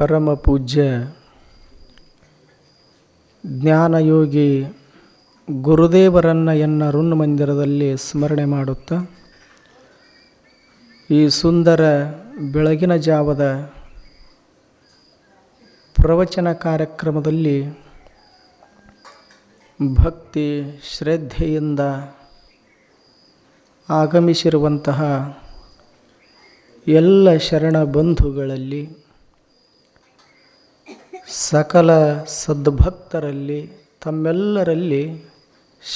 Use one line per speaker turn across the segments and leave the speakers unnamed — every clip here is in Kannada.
ಪರಮ ಪೂಜ್ಯ ಜ್ಞಾನಯೋಗಿ ಗುರುದೇವರನ್ನು ಎನ್ನ ರುಣ್ ಮಂದಿರದಲ್ಲಿ ಸ್ಮರಣೆ ಮಾಡುತ್ತಾ, ಈ ಸುಂದರ ಬೆಳಗಿನ ಜಾವದ ಪ್ರವಚನ ಕಾರ್ಯಕ್ರಮದಲ್ಲಿ ಭಕ್ತಿ ಶ್ರದ್ಧೆಯಿಂದ ಆಗಮಿಸಿರುವಂತಹ ಎಲ್ಲ ಶರಣ ಬಂಧುಗಳಲ್ಲಿ ಸಕಲ ಸದ್ಭಕ್ತರಲ್ಲಿ ತಮ್ಮೆಲ್ಲರಲ್ಲಿ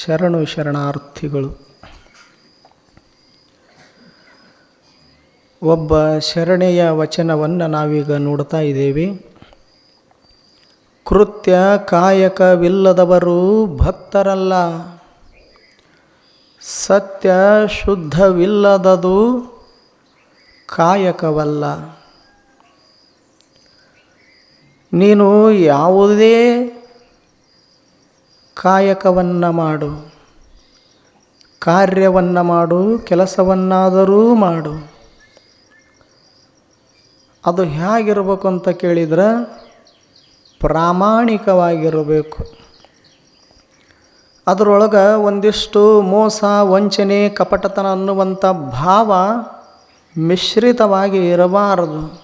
ಶರಣು ಶರಣಾರ್ಥಿಗಳು. ಒಬ್ಬ ಶರಣೆಯ ವಚನವನ್ನು ನಾವೀಗ ನೋಡ್ತಾ ಇದ್ದೇವೆ. ಕೃತ್ಯ ಕಾಯಕವಿಲ್ಲದವರು ಭಕ್ತರಲ್ಲ. ಸತ್ಯ ಶುದ್ಧವಿಲ್ಲದದು ಕಾಯಕವಲ್ಲ. ನೀನು ಯಾವುದೇ ಕಾಯಕವನ್ನು ಮಾಡು, ಕಾರ್ಯವನ್ನು ಮಾಡು, ಕೆಲಸವನ್ನಾದರೂ ಮಾಡು. ಅದು ಹೇಗಿರಬೇಕು ಅಂತ ಕೇಳಿದ್ರೆ ಪ್ರಾಮಾಣಿಕವಾಗಿರಬೇಕು. ಅದರೊಳಗೆ ಒಂದಿಷ್ಟು ಮೋಸ, ವಂಚನೆ, ಕಪಟತನ ಅನ್ನುವಂಥ ಭಾವ ಮಿಶ್ರಿತವಾಗಿ ಇರಬಾರದು.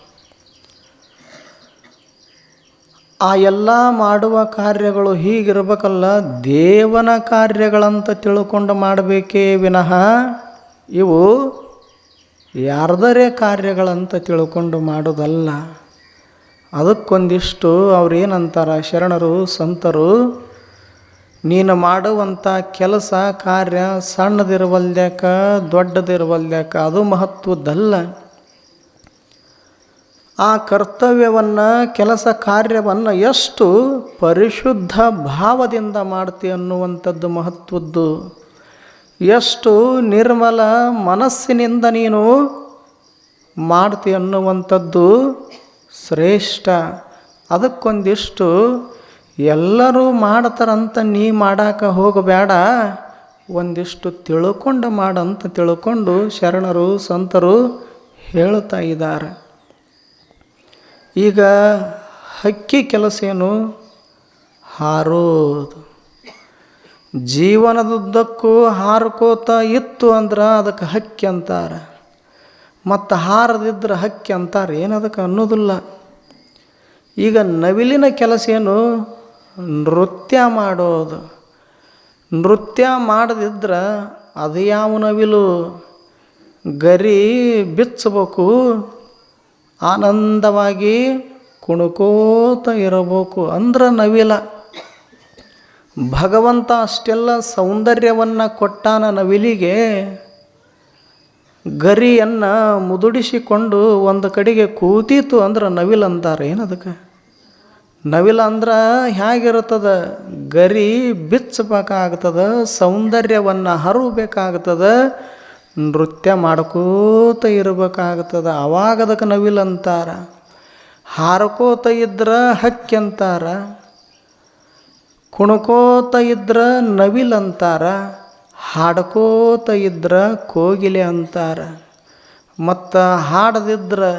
ಆ ಎಲ್ಲ ಮಾಡುವ ಕಾರ್ಯಗಳು ಹೀಗಿರ್ಬೇಕಲ್ಲ, ದೇವನ ಕಾರ್ಯಗಳಂತ ತಿಳ್ಕೊಂಡು ಮಾಡಬೇಕೇ ವಿನಃ ಇವು ಯಾರ್ದರೇ ಕಾರ್ಯಗಳಂತ ತಿಳ್ಕೊಂಡು ಮಾಡೋದಲ್ಲ. ಅದಕ್ಕೊಂದಿಷ್ಟು ಅವ್ರೇನಂತಾರ, ಶರಣರು, ಸಂತರು, ನೀನು ಮಾಡುವಂಥ ಕೆಲಸ, ಕಾರ್ಯ ಸಣ್ಣದಿರವಲ್ದ್ಯಾಕ ದೊಡ್ಡದಿರವಲ್ದ್ಯಾಕ ಅದು ಮಹತ್ವದ್ದಲ್ಲ. ಆ ಕರ್ತವ್ಯವನ್ನು, ಕೆಲಸ ಕಾರ್ಯವನ್ನು ಎಷ್ಟು ಪರಿಶುದ್ಧ ಭಾವದಿಂದ ಮಾಡ್ತಿ ಅನ್ನುವಂಥದ್ದು ಮಹತ್ವದ್ದು. ಎಷ್ಟು ನಿರ್ಮಲ ಮನಸ್ಸಿನಿಂದ ನೀನು ಮಾಡ್ತಿ ಅನ್ನುವಂಥದ್ದು ಶ್ರೇಷ್ಠ. ಅದಕ್ಕೊಂದಿಷ್ಟು ಎಲ್ಲರೂ ಮಾಡ್ತಾರಂತ ನೀ ಮಾಡಾಕ ಹೋಗಬೇಡ ಒಂದಿಷ್ಟು ತಿಳ್ಕೊಂಡು ಮಾಡಂತ ತಿಳ್ಕೊಂಡು ಶರಣರು, ಸಂತರು ಹೇಳ್ತಾ ಇದ್ದಾರೆ. ಈಗ ಹಕ್ಕಿ ಕೆಲಸ ಏನು? ಹಾರೋದು. ಜೀವನದುದ್ದಕ್ಕೂ ಹಾರ್ಕೋತ ಇತ್ತು ಅಂದ್ರೆ ಅದಕ್ಕೆ ಹಕ್ಕಿ ಅಂತಾರೆ. ಮತ್ತು ಹಾರದಿದ್ರೆ ಹಕ್ಕಿ ಅಂತಾರೆ ಏನದಕ್ಕೆ ಅನ್ನೋದಿಲ್ಲ. ಈಗ ನವಿಲಿನ ಕೆಲಸ ಏನು? ನೃತ್ಯ ಮಾಡೋದು. ನೃತ್ಯ ಮಾಡದಿದ್ರೆ ಅದು ಯಾವ ನವಿಲು? ಗರಿ ಬಿಚ್ಚಬೇಕು. ಆನಂದವಾಗಿ ಕುಣುಕೋತ ಇರಬೇಕು. ಅಂದ್ರೆ ನವಿಲ. ಭಗವಂತ ಅಷ್ಟೆಲ್ಲ ಸೌಂದರ್ಯವನ್ನು ಕೊಟ್ಟಾನ ನವಿಲಿಗೆ, ಗರಿಯನ್ನು ಮುದುಡಿಸಿಕೊಂಡು ಒಂದು ಕಡೆಗೆ ಕೂತೀತು ಅಂದ್ರೆ ನವಿಲ್ ಅಂತಾರೆ. ಏನದಕ್ಕೆ ನವಿಲ ಅಂದ್ರೆ ಹೇಗಿರ್ತದ ಗರಿ ಬಿಚ್ಚಬೇಕಾಗ್ತದ, ಸೌಂದರ್ಯವನ್ನು ಹರಬೇಕಾಗ್ತದ ನೃತ್ಯ ಮಾಡ್ಕೋತ ಇರಬೇಕಾಗ್ತದ ಅವಾಗ ಅದಕ್ಕೆ ನವಿಲ್ ಅಂತಾರ ಹಾರ್ಕೋತ ಇದ್ರೆ ಹಕ್ಕಿ ಅಂತಾರ ಕುಣ್ಕೋತ ಇದ್ರೆ ನವಿಲ್ ಅಂತಾರ ಹಾಡ್ಕೋತ ಇದ್ರೆ ಕೋಗಿಲೆ ಅಂತಾರ. ಮತ್ತು ಹಾಡದಿದ್ರೆ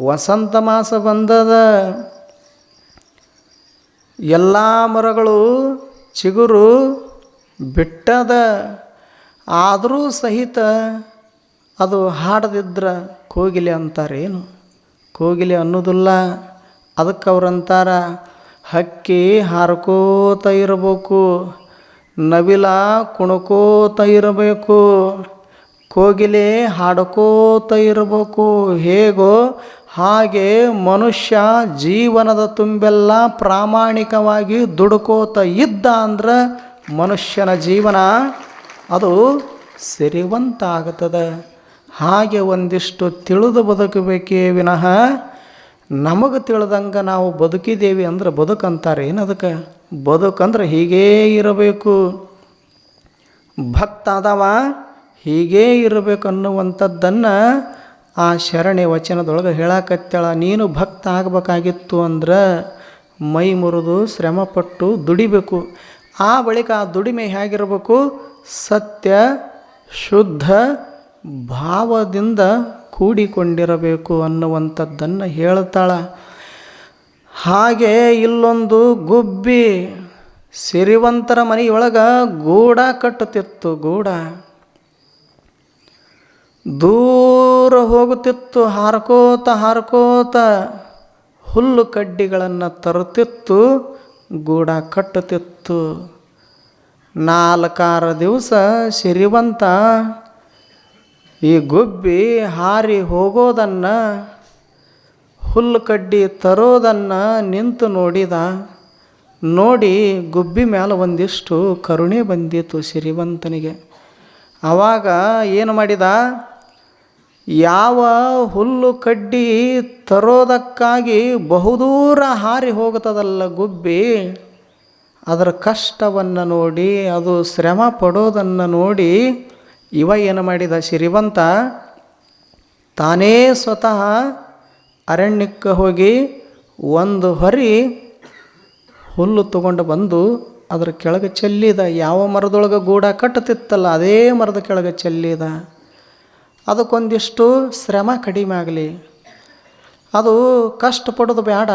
ವಸಂತ ಮಾಸ ಬಂದದ. ಎಲ್ಲ ಮರಗಳು ಚಿಗುರು ಬಿಟ್ಟದ. ಆದರೂ ಸಹಿತ ಅದು ಹಾಡದಿದ್ರೆ ಕೋಗಿಲೆ ಅಂತಾರೇನು ಕೋಗಿಲೆ ಅನ್ನೋದಿಲ್ಲ. ಅದಕ್ಕೆ ಅವ್ರಂತಾರ ಹಕ್ಕಿ ಹಾರ್ಕೋತ ಇರಬೇಕು, ನವಿಲ ಕುಣಕೋತ ಇರಬೇಕು, ಕೋಗಿಲೆ ಹಾಡ್ಕೋತ ಇರಬೇಕು. ಹೇಗೋ ಹಾಗೆ ಮನುಷ್ಯ ಜೀವನದ ತುಂಬೆಲ್ಲ ಪ್ರಾಮಾಣಿಕವಾಗಿ ದುಡುಕೋತ ಇದ್ದ ಅಂದ್ರೆ ಮನುಷ್ಯನ ಜೀವನ ಅದು ಸಿರಿವಂತ ಹಾಗೆ ಒಂದಿಷ್ಟು ತಿಳಿದು ಬದುಕಬೇಕೇ ವಿನಃ ನಮಗೆ ತಿಳಿದಂಗೆ ನಾವು ಬದುಕಿದ್ದೇವೆ ಅಂದ್ರೆ ಬದುಕಂತಾರೆ ಏನು ಅದಕ್ಕೆ? ಬದುಕಂದ್ರೆ ಹೀಗೇ ಇರಬೇಕು. ಭಕ್ತ ಅದಾವ ಹೀಗೇ ಇರಬೇಕು ಅನ್ನುವಂಥದ್ದನ್ನು ಆ ಶರಣೆ ವಚನದೊಳಗೆ ಹೇಳಕತ್ತಾಳ. ನೀನು ಭಕ್ತ ಆಗಬೇಕಾಗಿತ್ತು ಅಂದ್ರೆ ಮೈ ಮುರಿದು ಶ್ರಮಪಟ್ಟು ದುಡಿಬೇಕು. ಆ ಬಳಿಕ ಆ ದುಡಿಮೆ ಹೇಗಿರಬೇಕು? ಸತ್ಯ ಶುದ್ಧ ಭಾವದಿಂದ ಕೂಡಿಕೊಂಡಿರಬೇಕು ಅನ್ನುವಂಥದ್ದನ್ನು ಹೇಳ್ತಾಳೆ. ಹಾಗೆ ಇಲ್ಲೊಂದು ಗುಬ್ಬಿ ಸಿರಿವಂತರ ಮನೆಯೊಳಗೆ ಗೂಡ ಕಟ್ಟುತ್ತಿತ್ತು, ಗೂಡ. ದೂರ ಹೋಗುತ್ತಿತ್ತು, ಹಾರ್ಕೋತ ಹಾರ್ಕೋತ ಹುಲ್ಲು ಕಡ್ಡಿಗಳನ್ನು ತರುತ್ತಿತ್ತು, ಗೂಡ ಕಟ್ಟುತ್ತಿತ್ತು. ನಾಲ್ಕಾರು ದಿವಸ ಸಿರಿವಂತ, ಈ ಗುಬ್ಬಿ ಹಾರಿ ಹೋಗೋದನ್ನು ಹುಲ್ಲು ಕಡ್ಡಿ ತರೋದನ್ನು ನಿಂತು ನೋಡಿದ. ನೋಡಿ ಗುಬ್ಬಿ ಮೇಲೆ ಒಂದಿಷ್ಟು ಕರುಣೆ ಬಂದಿತ್ತು ಸಿರಿವಂತನಿಗೆ. ಆವಾಗ ಏನು ಮಾಡಿದ? ಯಾವ ಹುಲ್ಲು ಕಡ್ಡಿ ತರೋದಕ್ಕಾಗಿ ಬಹುದೂರ ಹಾರಿ ಹೋಗ್ತದಲ್ಲ ಗುಬ್ಬಿ? ಅದರ ಕಷ್ಟವನ್ನು ನೋಡಿ, ಅದು ಶ್ರಮ ಪಡೋದನ್ನು ನೋಡಿ ಇವ ಏನು ಮಾಡಿದ? ಶ್ರೀವಂತ ತಾನೇ ಸ್ವತಃ ಅರಣ್ಯಕ್ಕೆ ಹೋಗಿ ಒಂದು ಹೊರಿ ಹುಲ್ಲು ತಗೊಂಡು ಬಂದು ಅದರ ಕೆಳಗೆ ಚೆಲ್ಲಿದ. ಯಾವ ಮರದೊಳಗೆ ಗೂಡ ಕಟ್ಟುತ್ತಿತ್ತಲ್ಲ, ಅದೇ ಮರದ ಕೆಳಗೆ ಚೆಲ್ಲಿದ. ಅದಕ್ಕೊಂದಿಷ್ಟು ಶ್ರಮ ಕಡಿಮೆ ಆಗಲಿ. ಅದು ಕಷ್ಟಪಡೋದು ಬೇಡ.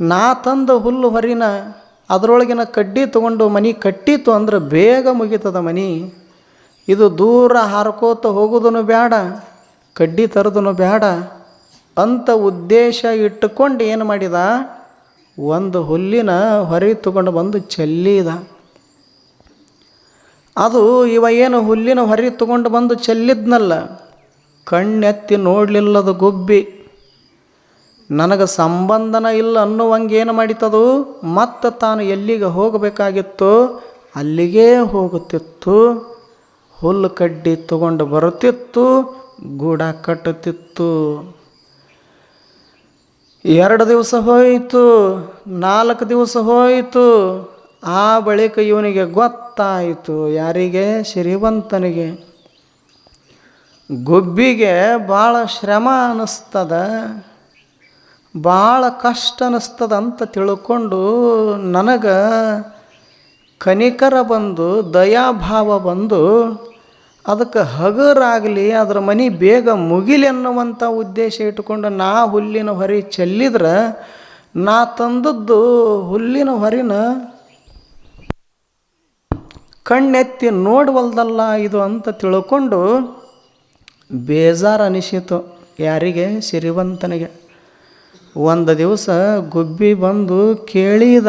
ನಾ ತಂದ ಹುಲ್ಲು ಹೊರಿನ ಅದರೊಳಗಿನ ಕಡ್ಡಿ ತೊಗೊಂಡು ಮನೆ ಕಟ್ಟಿತ್ತು ಅಂದ್ರೆ ಬೇಗ ಮುಗಿತದ ಮನೆ. ಇದು ದೂರ ಹಾರ್ಕೋತ ಹೋಗೋದನ್ನು ಬೇಡ ಕಡ್ಡಿ ತರದನು ಬೇಡ ಅಂತ ಉದ್ದೇಶ ಇಟ್ಟುಕೊಂಡು ಏನು ಮಾಡಿದ? ಒಂದು ಹುಲ್ಲಿನ ಹೊರಗೆ ತಗೊಂಡು ಬಂದು ಚೆಲ್ಲಿದ. ಅದು ಇವ ಏನು ಹುಲ್ಲಿನ ಹೊರಗೆ ತಗೊಂಡು ಬಂದು ಚೆಲ್ಲಿದ್ನಲ್ಲ, ಕಣ್ಣೆತ್ತಿ ನೋಡಲಿಲ್ಲದ ಗುಬ್ಬಿ. ನನಗೆ ಸಂಬಂಧನ ಇಲ್ಲ ಅನ್ನುವಂಗೇನು ಮಾಡಿತದು? ಮತ್ತು ತಾನು ಎಲ್ಲಿಗೆ ಹೋಗಬೇಕಾಗಿತ್ತು? ಅಲ್ಲಿಗೇ ಹೋಗುತ್ತಿತ್ತು. ಹುಲ್ಲು ಕಡ್ಡಿ ತಗೊಂಡು ಬರುತ್ತಿತ್ತು, ಗೂಡ ಕಟ್ಟುತ್ತಿತ್ತು. ಎರಡು ದಿವಸ ಹೋಯಿತು, ನಾಲ್ಕು ದಿವಸ ಹೋಯಿತು. ಆ ಬಳಿಕ ಇವನಿಗೆ ಗೊತ್ತಾಯಿತು, ಯಾರಿಗೆ? ಶ್ರೀವಂತನಿಗೆ ಗುಬ್ಬಿಗೆ ಭಾಳ ಶ್ರಮ ಅನ್ನಿಸ್ತದ ಭಾಳ ಕಷ್ಟ ಅನ್ನಿಸ್ತದ ಅಂತ ತಿಳ್ಕೊಂಡು ನನಗೆ ಕನಿಕರ ಬಂದು, ದಯಾಭಾವ ಬಂದು, ಅದಕ್ಕೆ ಹಗರಾಗಲಿ, ಅದರ ಮನೆ ಬೇಗ ಮುಗಿಲಿ ಅನ್ನುವಂಥ ಉದ್ದೇಶ ಇಟ್ಕೊಂಡು ನಾ ಹುಲ್ಲಿನ ಹೊರಿ ಚೆಲ್ಲಿದ್ರೆ, ನಾ ತಂದದ್ದು ಹುಲ್ಲಿನ ಹೊರಿನ ಕಣ್ಣೆತ್ತಿ ನೋಡವಲ್ದಲ್ಲ ಇದು ಅಂತ ತಿಳ್ಕೊಂಡು ಬೇಜಾರು ಅನಿಸಿತು ಯಾರಿಗೆ? ಸಿರಿವಂತನಿಗೆ. ಒಂದು ದಿವಸ ಗುಬ್ಬಿ ಬಂದು ಕೇಳಿದ,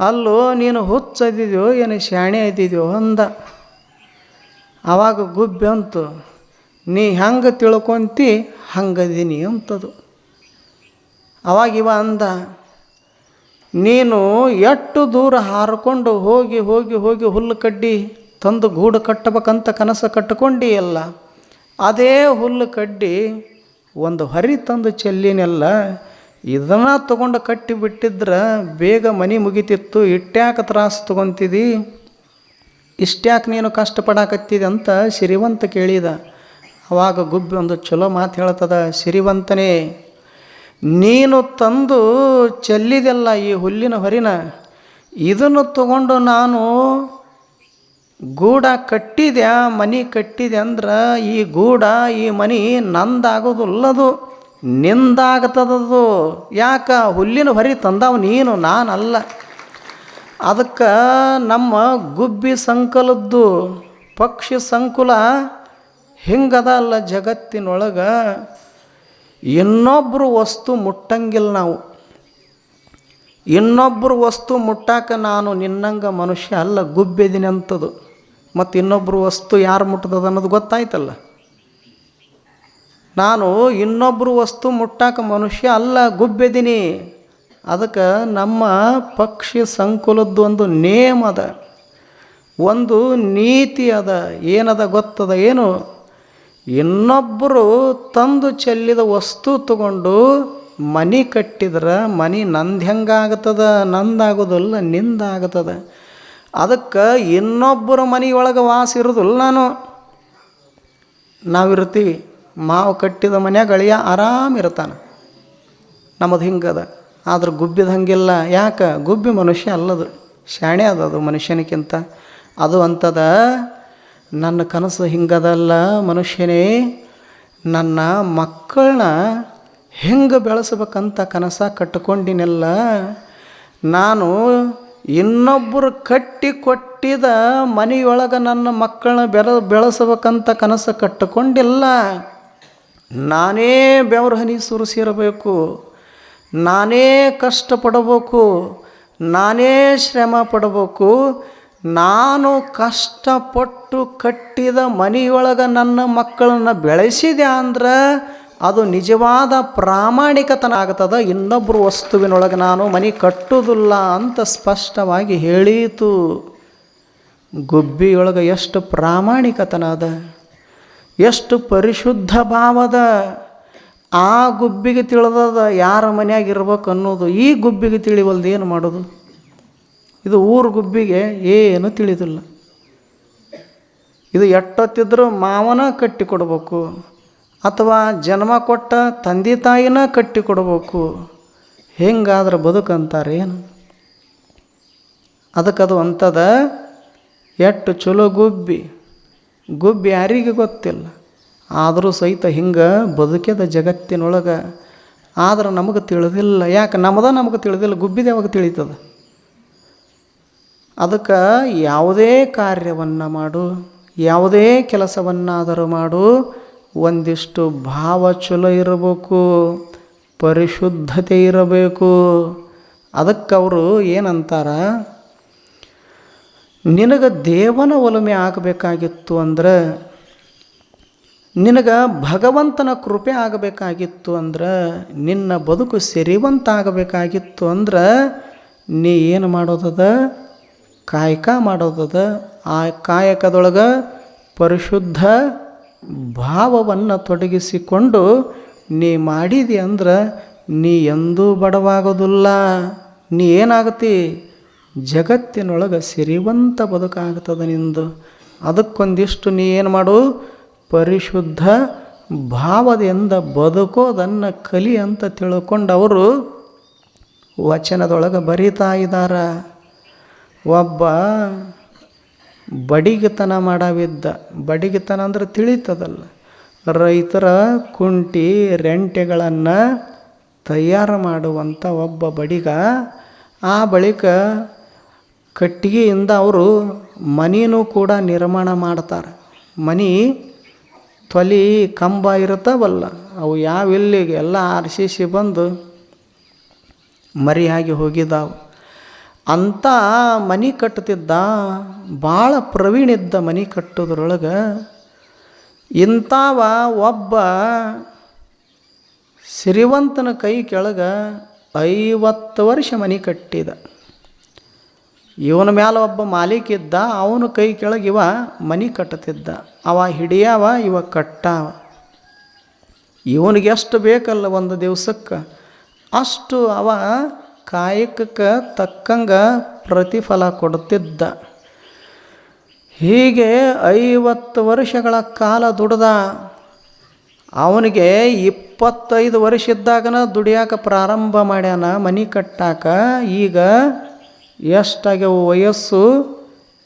ಅಲ್ಲೋ, ನೀನು ಹುಚ್ಚದಿದ್ಯೋ, ಏನು ಶಾಣೆ ಇದ್ದಿದ್ಯೋ ಅಂದ. ಆವಾಗ ಗುಬ್ಬಿ ಅಂತು, ನೀ ಹೆಂಗೆ ತಿಳ್ಕೊಂತಿ? ಹಂಗದೀನಿ ಅಂತದು. ಅವಾಗ ಇವ ಅಂದ, ನೀನು ಎಷ್ಟು ದೂರ ಹಾರಿಕೊಂಡು ಹೋಗಿ ಹೋಗಿ ಹೋಗಿ ಹುಲ್ಲು ಕಡ್ಡಿ ತಂದು ಗೂಡು ಕಟ್ಟಬೇಕಂತ ಕನಸು ಅಲ್ಲ ಅದೇ ಹುಲ್ಲು ಕಡ್ಡಿ ಒಂದು ಹರಿ ತಂದು ಚೆಲ್ಲಿನೆಲ್ಲ ಇದನ್ನು ತಗೊಂಡು ಕಟ್ಟಿ ಬಿಟ್ಟಿದ್ರೆ ಬೇಗ ಮನೆ ಮುಗಿತಿತ್ತು, ಇಟ್ಟ್ಯಾಕೆ ತ್ರಾಸು ತೊಗೊತಿದಿ? ಇಷ್ಟ್ಯಾಕೆ ನೀನು ಕಷ್ಟಪಡಾಕತ್ತಿದೆ ಅಂತ ಸಿರಿವಂತ ಕೇಳಿದ. ಅವಾಗ ಗುಬ್ಬಿ ಒಂದು ಚಲೋ ಮಾತು ಹೇಳ್ತದ ಸಿರಿವಂತನೇ ನೀನು ತಂದು ಚೆಲ್ಲಿದೆಲ್ಲ ಈ ಹುಲ್ಲಿನ ಹೊರಿನ, ಇದನ್ನು ತಗೊಂಡು ನಾನು ಗೂಡ ಕಟ್ಟಿದ್ಯಾ ಮನೆ ಕಟ್ಟಿದೆ ಅಂದ್ರೆ ಈ ಗೂಡ, ಈ ಮನೆ ನಂದಾಗೋದಿಲ್ಲದು, ನಿಂದಾಗ್ತದದು. ಯಾಕ? ಹುಲ್ಲಿನ ಹೊರಿ ತಂದವ ನೀನು, ನಾನಲ್ಲ. ಅದಕ್ಕೆ ನಮ್ಮ ಗುಬ್ಬಿ ಸಂಕಲದ್ದು, ಪಕ್ಷಿ ಸಂಕುಲ ಹಿಂಗದ ಅಲ್ಲ ಜಗತ್ತಿನೊಳಗೆ. ಇನ್ನೊಬ್ಬರು ವಸ್ತು ಮುಟ್ಟಂಗಿಲ್ಲ ನಾವು. ಇನ್ನೊಬ್ಬರು ವಸ್ತು ಮುಟ್ಟಾಕ ನಾನು ನಿನ್ನಂಗೆ ಮನುಷ್ಯ ಅಲ್ಲ ಗುಬ್ಬಿದ್ದೀನಿ ಅಂತದು ಮತ್ತು ಇನ್ನೊಬ್ಬರು ವಸ್ತು ಯಾರು ಮುಟ್ಟದ ಅನ್ನೋದು ಗೊತ್ತಾಯ್ತಲ್ಲ. ನಾನು ಇನ್ನೊಬ್ಬರು ವಸ್ತು ಮುಟ್ಟಾಕ ಮನುಷ್ಯ ಅಲ್ಲ, ಗುಬ್ಬೆದಿನಿ. ಅದಕ್ಕೆ ನಮ್ಮ ಪಕ್ಷಿ ಸಂಕುಲದ್ದು ಒಂದು ನೇಮ್ ಅದ. ಒಂದು ನೀತಿ ಅದ. ಏನದ ಗೊತ್ತದ ಏನು? ಇನ್ನೊಬ್ಬರು ತಂದು ಚೆಲ್ಲಿದ ವಸ್ತು ತಗೊಂಡು ಮನೆ ಕಟ್ಟಿದ್ರೆ ಮನೆ ನಂದು ಹೆಂಗಾಗ್ತದ ನಂದಾಗೋದಲ್ಲ ನಿಂದಾಗ್ತದ ಅದಕ್ಕೆ ಇನ್ನೊಬ್ಬರ ಮನೆಯೊಳಗೆ ವಾಸ ಇರೋದಿಲ್ಲ ನಾನು. ನಾವಿರ್ತೀವಿ ಮಾವು ಕಟ್ಟಿದ ಮನ್ಯಾಗ ಅಳಿಯ ಆರಾಮಿರ್ತಾನೆ ನಮ್ಮದು ಹಿಂಗದ. ಆದ್ರೆ ಗುಬ್ಬಿದ ಹಂಗಿಲ್ಲ. ಯಾಕೆ? ಗುಬ್ಬಿ ಮನುಷ್ಯ ಅಲ್ಲದು. ಶಾಣೆ ಅದ ಅದು ಮನುಷ್ಯನಿಗಿಂತ. ಅದು ಅಂತದ, ನನ್ನ ಕನಸು ಹಿಂಗದಲ್ಲ ಮನುಷ್ಯನೇ. ನನ್ನ ಮಕ್ಕಳನ್ನ ಹೆಂಗೆ ಬೆಳೆಸ್ಬೇಕಂತ ಕನಸ ಕಟ್ಟಿಕೊಂಡಿನೆಲ್ಲ ನಾನು ಇನ್ನೊಬ್ಬರು ಕಟ್ಟಿ ಕೊಟ್ಟಿದ ಮನೆಯೊಳಗೆ ನನ್ನ ಮಕ್ಕಳನ್ನ ಬೆರ ಬೆಳೆಸಬೇಕಂತ ಕನಸು ಕಟ್ಟಿಕೊಂಡಿಲ್ಲ. ನಾನೇ ಬೆವರು ಹನಿ ಸುರಿಸಿರಬೇಕು ನಾನೇ ಕಷ್ಟಪಡಬೇಕು ನಾನೇ ಶ್ರಮ ಪಡಬೇಕು, ನಾನು ಕಷ್ಟಪಟ್ಟು ಕಟ್ಟಿದ ಮನೆಯೊಳಗೆ ನನ್ನ ಮಕ್ಕಳನ್ನು ಬೆಳೆಸಿದೆ ಅಂದ್ರೆ ಅದು ನಿಜವಾದ ಪ್ರಾಮಾಣಿಕತನ ಆಗ್ತದ ಇನ್ನೊಬ್ಬರು ವಸ್ತುವಿನೊಳಗೆ ನಾನು ಮನೆ ಕಟ್ಟುವುದಿಲ್ಲ ಅಂತ ಸ್ಪಷ್ಟವಾಗಿ ಹೇಳೀತು. ಗುಬ್ಬಿಯೊಳಗೆ ಎಷ್ಟು ಪ್ರಾಮಾಣಿಕತನ ಅದ ಎಷ್ಟು ಪರಿಶುದ್ಧ ಭಾವದ, ಆ ಗುಬ್ಬಿಗೆ ತಿಳಿದದ ಯಾರ ಮನ್ಯಾಗ ಇರ್ಬೇಕು ಅನ್ನೋದು ಈ ಗುಬ್ಬಿಗೆ ತಿಳಿವಲ್ದು ಏನು ಮಾಡೋದು? ಇದು ಊರು ಗುಬ್ಬಿಗೆ ಏನು ತಿಳಿದಿಲ್ಲ. ಇದು ಎಟ್ಟೊತ್ತಿದ್ರೂ ಮಾವನ ಕಟ್ಟಿ ಕೊಡ್ಬೇಕು ಅಥವಾ ಜನ್ಮ ಕೊಟ್ಟ ತಂದೆ ತಾಯಿನ ಕಟ್ಟಿಕೊಡ್ಬೇಕು. ಹೆಂಗಾದ್ರೆ ಬದುಕಂತಾರೆ ಏನು? ಅದಕ್ಕದು ಅಂಥದ ಎಟ್ಟು ಚಲೋ ಗುಬ್ಬಿ. ಗುಬ್ಬಿ ಯಾರಿಗೆ ಗೊತ್ತಿಲ್ಲ. ಆದರೂ ಸಹಿತ ಹಿಂಗೆ ಬದುಕಿದ ಜಗತ್ತಿನೊಳಗೆ. ಆದ್ರೆ ನಮಗೆ ತಿಳಿದಿಲ್ಲ. ಯಾಕೆ ನಮ್ಮದ ನಮಗೆ ತಿಳಿದಿಲ್ಲ, ಗುಬ್ಬಿದ ಯಾವಾಗ ತಿಳಿತದ? ಅದಕ್ಕೆ ಯಾವುದೇ ಕಾರ್ಯವನ್ನು ಮಾಡು, ಯಾವುದೇ ಕೆಲಸವನ್ನಾದರೂ ಮಾಡು ಒಂದಿಷ್ಟು ಭಾವ ಚಲೋ ಇರಬೇಕು, ಪರಿಶುದ್ಧತೆ ಇರಬೇಕು. ಅದಕ್ಕೆ ಅವರು ಏನಂತಾರ, ನಿನಗೆ ದೇವನ ಒಲುಮೆ ಆಗಬೇಕಾಗಿತ್ತು ಅಂದ್ರೆ, ನಿನಗೆ ಭಗವಂತನ ಕೃಪೆ ಆಗಬೇಕಾಗಿತ್ತು ಅಂದ್ರೆ, ನಿನ್ನ ಬದುಕು ಸೆರಿವಂತ ಆಗಬೇಕಾಗಿತ್ತು ಅಂದ್ರೆ, ನೀ ಏನು ಮಾಡೋದದ? ಕಾಯಕ ಮಾಡೋದದ? ಆ ಕಾಯಕದೊಳಗೆ ಪರಿಶುದ್ಧ ಭಾವವನ್ನು ತೊಡಗಿಸಿಕೊಂಡು ನೀ ಮಾಡಿದಿ ಅಂದ್ರೆ ನೀ ಎಂದೂ ಬಡವಾಗೋದಿಲ್ಲ. ನೀ ಏನಾಗತಿ? ಜಗತ್ತಿನೊಳಗೆ ಸಿರಿವಂತ ಬದುಕಾಗ್ತದೆ ನಿಂದು. ಅದಕ್ಕೊಂದಿಷ್ಟು ನೀ ಏನು ಮಾಡು? ಪರಿಶುದ್ಧ ಭಾವದಿಂದ ಬದುಕೋದನ್ನು ಕಲಿ ಅಂತ ತಿಳ್ಕೊಂಡು ಅವರು ವಚನದೊಳಗೆ ಬರೀತಾ ಇದ್ದಾರೆ ಒಬ್ಬ ಬಡಿಗೆತನ ಮಾಡವಿದ್ದ. ಬಡಿಗತನ ಅಂದ್ರೆ ತಿಳಿತದಲ್ಲ. ರೈತರ ಕುಂಟಿ ರೆಂಟೆಗಳನ್ನು ತಯಾರು ಮಾಡುವಂಥ ಒಬ್ಬ ಬಡಿಗ ಆ ಬಳಿಕ ಕಟ್ಟಿಗೆಯಿಂದ ಅವರು ಮನೆಯೂ ಕೂಡ ನಿರ್ಮಾಣ ಮಾಡ್ತಾರೆ. ಮನೆ ತೊಲಿ ಕಂಬ ಇರುತ್ತವಲ್ಲ ಅವು ಯಾವ ಇಲ್ಲಿಗೆ? ಎಲ್ಲ ಆರ್ಸಿಸಿ ಬಂದು ಮರಿಯಾಗಿ ಹೋಗಿದ್ದಾವೆ ಅಂಥ ಮನೆ ಕಟ್ಟುತ್ತಿದ್ದ ಭಾಳ ಪ್ರವೀಣಿದ್ದ ಮನೆ ಕಟ್ಟೋದ್ರೊಳಗೆ ಇಂಥವ ಒಬ್ಬ ಸಿರಿವಂತನ ಕೈ ಕೆಳಗೆ ಐವತ್ತು ವರ್ಷ ಮನೆ ಕಟ್ಟಿದ. ಇವನ ಮೇಲೆ ಒಬ್ಬ ಮಾಲೀಕ ಇದ್ದ, ಅವನ ಕೈ ಕೆಳಗೆ ಇವ ಮನೆ ಕಟ್ಟುತ್ತಿದ್ದ ಅವ ಹಿಡಿಯವ, ಇವ ಕಟ್ಟಾವ. ಇವನಿಗೆ ಎಷ್ಟು ಬೇಕಲ್ಲ ಒಂದು ದಿವಸಕ್ಕೆ? ಅಷ್ಟು ಅವ ಕಾಯಕಕ್ಕೆ ತಕ್ಕಂಗೆ ಪ್ರತಿಫಲ ಕೊಡುತ್ತಿದ್ದ. ಹೀಗೆ ಐವತ್ತು ವರ್ಷಗಳ ಕಾಲ ದುಡ್ದ. ಅವನಿಗೆ ಇಪ್ಪತ್ತೈದು ವರ್ಷ ಇದ್ದಾಗನ ದುಡಿಯಾಕ ಪ್ರಾರಂಭ ಮಾಡ್ಯಾನ ಮನೆ ಕಟ್ಟಾಕ. ಈಗ ಎಷ್ಟಾಗ್ಯವು ವಯಸ್ಸು?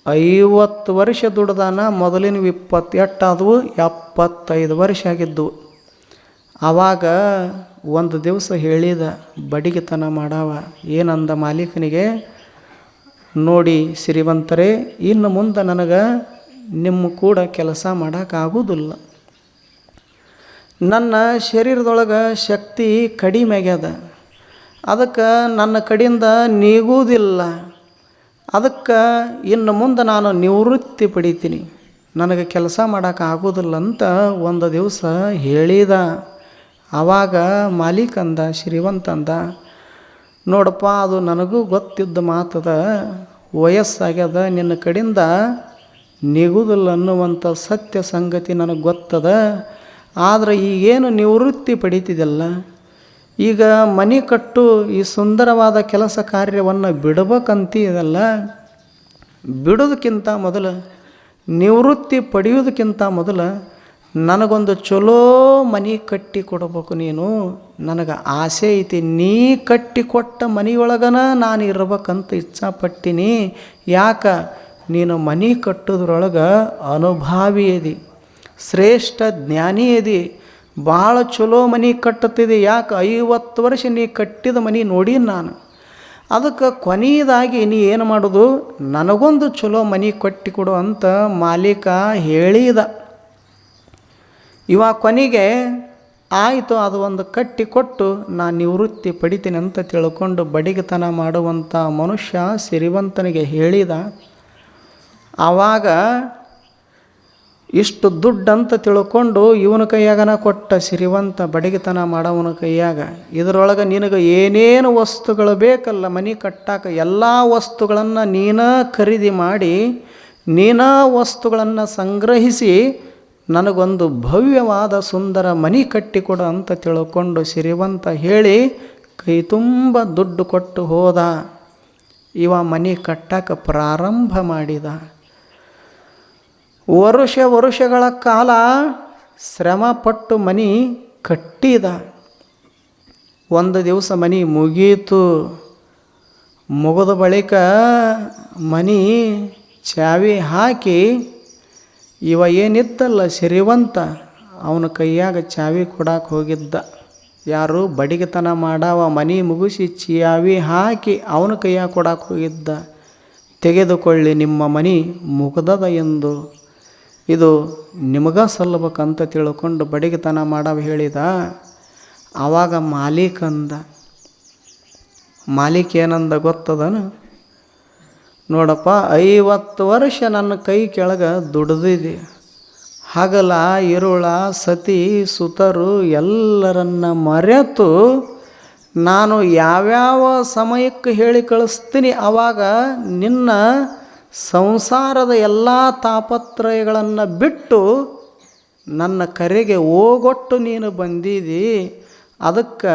ಐವತ್ತು ವರ್ಷ ದುಡ್ದಾನ ಮೊದಲಿನ ಇಪ್ಪತ್ತು ಎಷ್ಟಾದವು ಎಪ್ಪತ್ತೈದು ವರ್ಷ ಆಗಿದ್ದವು ಆವಾಗ ಒಂದು ದಿವಸ ಹೇಳಿದ ಬಡಿಗೆತನ ಮಾಡವ. ಏನಂದ ಮಾಲೀಕನಿಗೆ, ನೋಡಿ ಸಿರಿವಂತರೇ ಇನ್ನು ಮುಂದೆ ನನಗೆ ನಿಮ್ಮ ಕೂಡ ಕೆಲಸ ಮಾಡೋಕ್ಕಾಗೋದಿಲ್ಲ ನನ್ನ ಶರೀರದೊಳಗೆ ಶಕ್ತಿ ಕಡಿಮೆ ಆಗ್ಯದ ಅದಕ್ಕೆ ನನ್ನ ಕಡೆಯಿಂದ ನೀಗುವುದಿಲ್ಲ. ಅದಕ್ಕೆ ಇನ್ನು ಮುಂದೆ ನಾನು ನಿವೃತ್ತಿ ಪಡಿತೀನಿ. ನನಗೆ ಕೆಲಸ ಮಾಡೋಕ್ಕಾಗೋದಿಲ್ಲ ಅಂತ ಒಂದು ದಿವಸ ಹೇಳಿದ. ಆವಾಗ ಶ್ರೀಮಂತ ಅಂದ, ನೋಡಪ್ಪ, ಅದು ನನಗೂ ಗೊತ್ತಿದ್ದ ಮಾತದ ವಯಸ್ಸಾಗ್ಯದ, ನಿನ್ನ ಕಡೆಯಿಂದ ನಿಗುದಿಲ್ಲ ಅನ್ನುವಂಥ ಸತ್ಯ ಸಂಗತಿ ನನಗೆ ಗೊತ್ತದ, ಆದರೆ ಈಗೇನು ನಿವೃತ್ತಿ ಪಡಿತಿದಲ್ಲ ಈಗ ಮನೆ ಕಟ್ಟು ಈ ಸುಂದರವಾದ ಕೆಲಸ ಕಾರ್ಯವನ್ನು ಬಿಡಬೇಕಂತಿದಲ್ಲ, ಬಿಡೋದಕ್ಕಿಂತ ಮೊದಲು ನಿವೃತ್ತಿ ಪಡೆಯೋದಕ್ಕಿಂತ ಮೊದಲು ನನಗೊಂದು ಚಲೋ ಮನೆ ಕಟ್ಟಿ ಕೊಡಬೇಕು ನೀನು. ನನಗೆ ಆಸೆ ಐತಿ, ನೀ ಕಟ್ಟಿ ಕೊಟ್ಟ ಮನೆಯೊಳಗನ ನಾನು ಇರ್ಬೇಕಂತ ಇಚ್ಛಾಪಟ್ಟಿನಿ. ಯಾಕ? ನೀನು ಮನೆ ಕಟ್ಟೋದ್ರೊಳಗೆ ಅನುಭಾವಿ ಅದಿ ಶ್ರೇಷ್ಠ ಜ್ಞಾನಿ ಅದಿ ಭಾಳ ಚಲೋ ಮನೆ ಕಟ್ಟುತ್ತಿದೆ. ಯಾಕೆ? ಐವತ್ತು ವರ್ಷ ನೀ ಕಟ್ಟಿದ ಮನೆ ನೋಡಿ ನಾನು. ಅದಕ್ಕೆ ಕೊನೆಯದಾಗಿ ನೀ ಏನು ಮಾಡೋದು? ನನಗೊಂದು ಚಲೋ ಮನೆ ಕಟ್ಟಿಕೊಡು ಅಂತ ಮಾಲೀಕ ಹೇಳಿದ. ಇವ ಕೊನೆಗೆ, ಆಯಿತು, ಅದು ಒಂದು ಕಟ್ಟಿ ಕೊಟ್ಟು ನಾನು ನಿವೃತ್ತಿ ಪಡಿತೀನಿ ಅಂತ ತಿಳ್ಕೊಂಡು ಬಡಿಗತನ ಮಾಡುವಂಥ ಮನುಷ್ಯ ಸಿರಿವಂತನಿಗೆ ಹೇಳಿದ. ಆವಾಗ ಇಷ್ಟು ದುಡ್ಡಂತ ತಿಳ್ಕೊಂಡು ಇವನ ಕೈಯಾಗನ ಕೊಟ್ಟ ಸಿರಿವಂತ ಬಡಗಿತನ ಮಾಡವನ ಕೈಯಾಗ, ಇದರೊಳಗೆ ನಿನಗೆ ಏನೇನು ವಸ್ತುಗಳು ಬೇಕಲ್ಲ ಮನೆ ಕಟ್ಟಾಕ, ಎಲ್ಲ ವಸ್ತುಗಳನ್ನು ನೀನ ಖರೀದಿ ಮಾಡಿ, ನೀನ ವಸ್ತುಗಳನ್ನು ಸಂಗ್ರಹಿಸಿ ನನಗೊಂದು ಭವ್ಯವಾದ ಸುಂದರ ಮನೆ ಕಟ್ಟಿಕೊಡ ಅಂತ ತಿಳ್ಕೊಂಡು ಸಿರಿವಂತ ಹೇಳಿ ಕೈ ತುಂಬ ದುಡ್ಡು ಕೊಟ್ಟು ಹೋದ. ಇವ ಮನೆ ಕಟ್ಟಕ್ಕೆ ಪ್ರಾರಂಭ ಮಾಡಿದ. ವರುಷ ವರುಷಗಳ ಕಾಲ ಶ್ರಮಪಟ್ಟು ಮನೆ ಕಟ್ಟಿದ. ಒಂದು ದಿವಸ ಮನೆ ಮುಗೀತು. ಮುಗಿದ ಬಳಿಕ ಮನೆ ಚಾವಿ ಹಾಕಿ ಇವ ಏನಿತ್ತಲ್ಲ ಸಿರಿವಂತ ಅವನ ಕೈಯಾಗ ಚಾವಿ ಕೊಡಕ್ಕೆ ಹೋಗಿದ್ದ. ಯಾರು ಬಡಿಗೆತನ ಮಾಡವ ಮನೆ ಮುಗಿಸಿ ಚಾವಿ ಹಾಕಿ ಅವನ ಕೈಯಾಗ ಕೊಡಕ್ಕೆ ಹೋಗಿದ್ದ. ತೆಗೆದುಕೊಳ್ಳಿ ನಿಮ್ಮ ಮನೆ ಮುಗ್ದದ ಎಂದು. ಇದು ನಿಮಗ ಸಲ್ಲಬೇಕಂತ ತಿಳ್ಕೊಂಡು ಬಡಿಗೆತನ ಮಾಡವ ಹೇಳಿದ. ಆವಾಗ ಮಾಲೀಕಂದ ಮಾಲೀಕ ಏನಂದ ಗೊತ್ತದನ? ನೋಡಪ್ಪ, ಐವತ್ತು ವರ್ಷ ನನ್ನ ಕೈ ಕೆಳಗೆ ದುಡ್ದಿದೆ. ಹಗಲ, ಇರುಳ, ಸತಿ, ಸುತರು ಎಲ್ಲರನ್ನ ಮರೆತು ನಾನು ಯಾವ್ಯಾವ ಸಮಯಕ್ಕೆ ಹೇಳಿ ಕಳಿಸ್ತೀನಿ ಆವಾಗ ನಿನ್ನ ಸಂಸಾರದ ಎಲ್ಲ ತಾಪತ್ರಯಗಳನ್ನು ಬಿಟ್ಟು ನನ್ನ ಕರೆಗೆ ಹೋಗೊಟ್ಟು ನೀನು ಬಂದಿದಿ. ಅದಕ್ಕೆ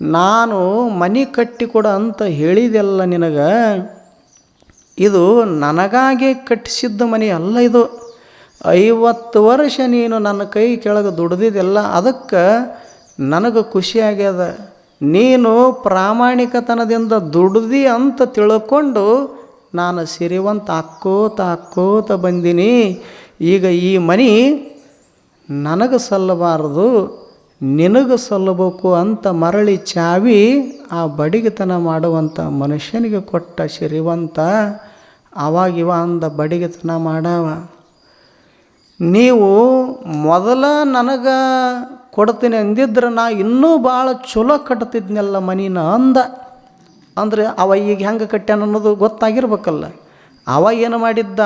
ನಾನು ಮನೆ ಕಟ್ಟಿಕೊಡ ಅಂತ ಹೇಳಿದೆಲ್ಲ ನಿನಗೆ. ಇದು ನನಗಾಗಿ ಕಟ್ಟಿಸಿದ್ದ ಮನೆ ಅಲ್ಲ ಇದು. ಐವತ್ತು ವರ್ಷ ನೀನು ನನ್ನ ಕೈ ಕೆಳಗೆ ದುಡ್ದಿದ್ದೆಲ್ಲ ಅದಕ್ಕೆ ನನಗೆ ಖುಷಿಯಾಗ್ಯದ ನೀನು ಪ್ರಾಮಾಣಿಕತನದಿಂದ ದುಡ್ದಿ ಅಂತ ತಿಳ್ಕೊಂಡು ನಾನು ಸಿರಿವಂತ ಹಾಕ್ಕೋತ ಹಾಕ್ಕೋತ ಬಂದೀನಿ. ಈಗ ಈ ಮನೆ ನನಗೆ ಸಲ್ಲಬಾರದು. ನಿನಗೆ ಸಲ್ಲಬೇಕು ಅಂತ ಮರಳಿ ಚಾವಿ ಆ ಬಡಿಗೆತನ ಮಾಡುವಂಥ ಮನುಷ್ಯನಿಗೆ ಕೊಟ್ಟ ಶ್ರೀವಂತ ಅವಾಗಿವ ಅಂದ ಬಡಿಗೆತನ ಮಾಡವ. ನೀವು ಮೊದಲ ನನಗೆ ಕೊಡ್ತೀನಿ ಅಂದಿದ್ರೆ ನಾ ಇನ್ನೂ ಭಾಳ ಚಲೋ ಕಟ್ತಿದ್ನಲ್ಲ ಮನಿನ ಅಂದ. ಅಂದರೆ ಅವ ಈಗ ಹೆಂಗೆ ಕಟ್ಟ್ಯಾನ ಅನ್ನೋದು ಗೊತ್ತಾಗಿರ್ಬೇಕಲ್ಲ. ಅವ ಏನು ಮಾಡಿದ್ದ?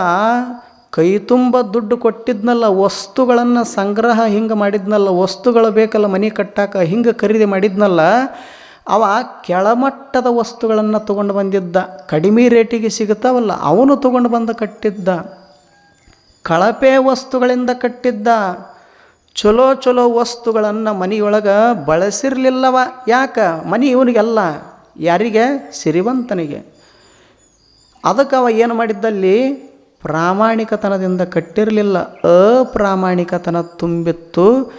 ಕೈ ತುಂಬ ದುಡ್ಡು ಕೊಟ್ಟಿದ್ನಲ್ಲ, ವಸ್ತುಗಳನ್ನು ಸಂಗ್ರಹ ಹಿಂಗೆ ಮಾಡಿದ್ನಲ್ಲ, ವಸ್ತುಗಳು ಬೇಕಲ್ಲ, ಮನೆ ಕಟ್ಟಾಕ ಹಿಂಗೆ ಖರೀದಿ ಮಾಡಿದ್ನಲ್ಲ, ಅವ ಕೆಳಮಟ್ಟದ ವಸ್ತುಗಳನ್ನು ತೊಗೊಂಡು ಬಂದಿದ್ದ. ಕಡಿಮೆ ರೇಟಿಗೆ ಸಿಗುತ್ತಾವಲ್ಲ, ಅವನು ತೊಗೊಂಡು ಬಂದು ಕಟ್ಟಿದ್ದ. ಕಳಪೆ ವಸ್ತುಗಳಿಂದ ಕಟ್ಟಿದ್ದ. ಚಲೋ ಚಲೋ ವಸ್ತುಗಳನ್ನು ಮನೆಯೊಳಗೆ ಬಳಸಿರಲಿಲ್ಲವ. ಯಾಕೆ? ಮನೆ ಇವನಿಗೆಲ್ಲ, ಯಾರಿಗೆ? ಸಿರಿವಂತನಿಗೆ. ಅದಕ್ಕೆ ಅವ ಏನು ಮಾಡಿದ್ದಲ್ಲಿ ಪ್ರಾಮಾಣಿಕತನದಿಂದ ಕಟ್ಟಿರಲಿಲ್ಲ. ಅಪ್ರಾಮಾಣಿಕತನ ತುಂಬಿತ್ತು.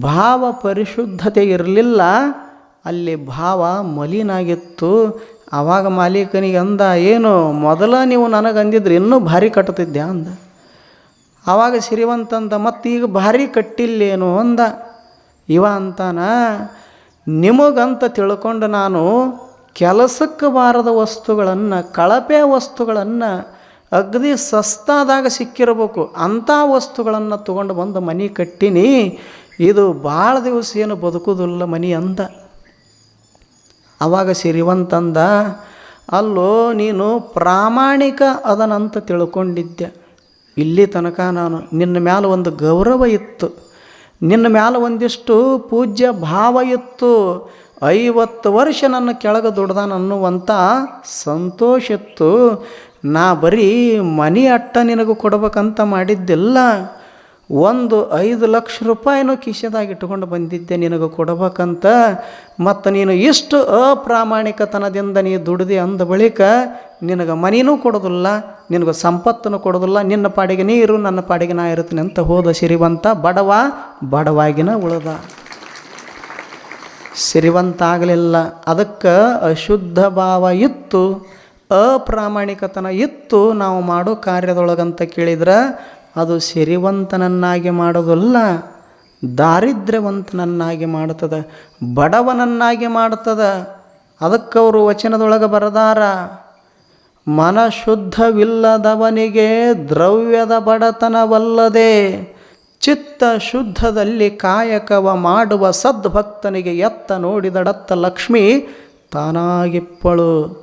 ಭಾವ ಪರಿಶುದ್ಧತೆ ಇರಲಿಲ್ಲ. ಅಲ್ಲಿ ಭಾವ ಮಲಿನಾಗಿತ್ತು. ಆವಾಗ ಮಾಲೀಕನಿಗೆ ಅಂದ, ಏನು, ಮೊದಲ ನೀವು ನನಗೆ ಅಂದಿದ್ರೆ ಇನ್ನೂ ಭಾರಿ ಕಟ್ಟುತ್ತಿದ್ದೆ ಅಂದ. ಆವಾಗ ಸಿರಿವಂತಂದ ಈಗ ಭಾರಿ ಕಟ್ಟಿಲ್ಲೇನು? ಅಂದ. ಇವ ಅಂತಾನ, ನಿಮಗಂತ ತಿಳ್ಕೊಂಡು ನಾನು ಕೆಲಸಕ್ಕೆ ಬಾರದ ವಸ್ತುಗಳನ್ನು, ಕಳಪೆ ವಸ್ತುಗಳನ್ನು ಅಗದಿ ಸಸ್ತಾದಾಗ ಸಿಕ್ಕಿರಬೇಕು. ಅಂಥ ವಸ್ತುಗಳನ್ನು ತೊಗೊಂಡು ಬಂದು ಮನೆ ಕಟ್ಟಿನಿ, ಇದು ಭಾಳ ದಿವಸ ಏನು ಬದುಕೋದಿಲ್ಲ ಮನೆ ಅಂದ. ಆವಾಗ ಸಿರಿವಂತಂದ ಅಲ್ಲೋ, ನೀನು ಪ್ರಾಮಾಣಿಕ ಅದನಂತ ತಿಳ್ಕೊಂಡಿದ್ದೆ. ಇಲ್ಲಿ ತನಕ ನಾನು ನಿನ್ನ ಮ್ಯಾಲ ಒಂದು ಗೌರವ ಇತ್ತು. ನಿನ್ನ ಮ್ಯಾಲ ಒಂದಿಷ್ಟು ಪೂಜ್ಯ ಭಾವ ಇತ್ತು. ಐವತ್ತು ವರ್ಷ ನನ್ನ ಕೆಳಗೆ ದುಡ್ದಾನ ಅನ್ನುವಂಥ ಸಂತೋಷ ಇತ್ತು. ನಾ ಬರೀ ಮನಿ ಅಟ್ಟ ನಿನಗೆ ಕೊಡ್ಬೇಕಂತ ಮಾಡಿದ್ದಿಲ್ಲ ಒಂದು ಐದು ಲಕ್ಷ ರೂಪಾಯಿನೂ ಕಿಶೆದಾಗ ಇಟ್ಕೊಂಡು ಬಂದಿದ್ದೆ ನಿನಗೆ ಕೊಡ್ಬೇಕಂತ. ಮತ್ತು ನೀನು ಇಷ್ಟು ಅಪ್ರಾಮಾಣಿಕತನದಿಂದ ನೀ ದುಡ್ದು ಅಂದ ಬಳಿಕ ನಿನಗೆ ಮನಿನೂ ಕೊಡೋದಿಲ್ಲ, ನಿನಗೆ ಸಂಪತ್ತನ್ನು ಕೊಡೋದಿಲ್ಲ, ನಿನ್ನ ಪಾಡಿಗೆ ನೀ ಇರು, ನನ್ನ ಪಾಡಿಗೆ ನಾ ಇರುತ್ತೇನೆ ಅಂತ ಹೋದ ಸಿರಿವಂತ ಬಡವ ಬಡವಾಗಿನ ಉಳದ. ಸಿರಿವಂತ ಆಗಲಿಲ್ಲ. ಅದಕ್ಕೆ ಅಶುದ್ಧ ಭಾವ ಇತ್ತು. ಅಪ್ರಾಮಾಣಿಕತನ ಇತ್ತು, ನಾವು ಮಾಡೋ ಕಾರ್ಯದೊಳಗಂತ ಕೇಳಿದ್ರೆ, ಅದು ಸಿರಿವಂತನನ್ನಾಗಿ ಮಾಡೋದಲ್ಲ, ದಾರಿದ್ರ್ಯವಂತನನ್ನಾಗಿ ಮಾಡ್ತದ, ಬಡವನನ್ನಾಗಿ ಮಾಡ್ತದ ಅದಕ್ಕವರು ವಚನದೊಳಗೆ ಬರದಾರ ಮನ ಶುದ್ಧವಿಲ್ಲದವನಿಗೆ ದ್ರವ್ಯದ ಬಡತನವಲ್ಲದೆ ಚಿತ್ತ ಶುದ್ಧದಲ್ಲಿ ಕಾಯಕವ ಮಾಡುವ ಸದ್ಭಕ್ತನಿಗೆ ಎತ್ತ ನೋಡಿದಡತ್ತ ಲಕ್ಷ್ಮಿ ತಾನಾಗಿಪ್ಪಳು.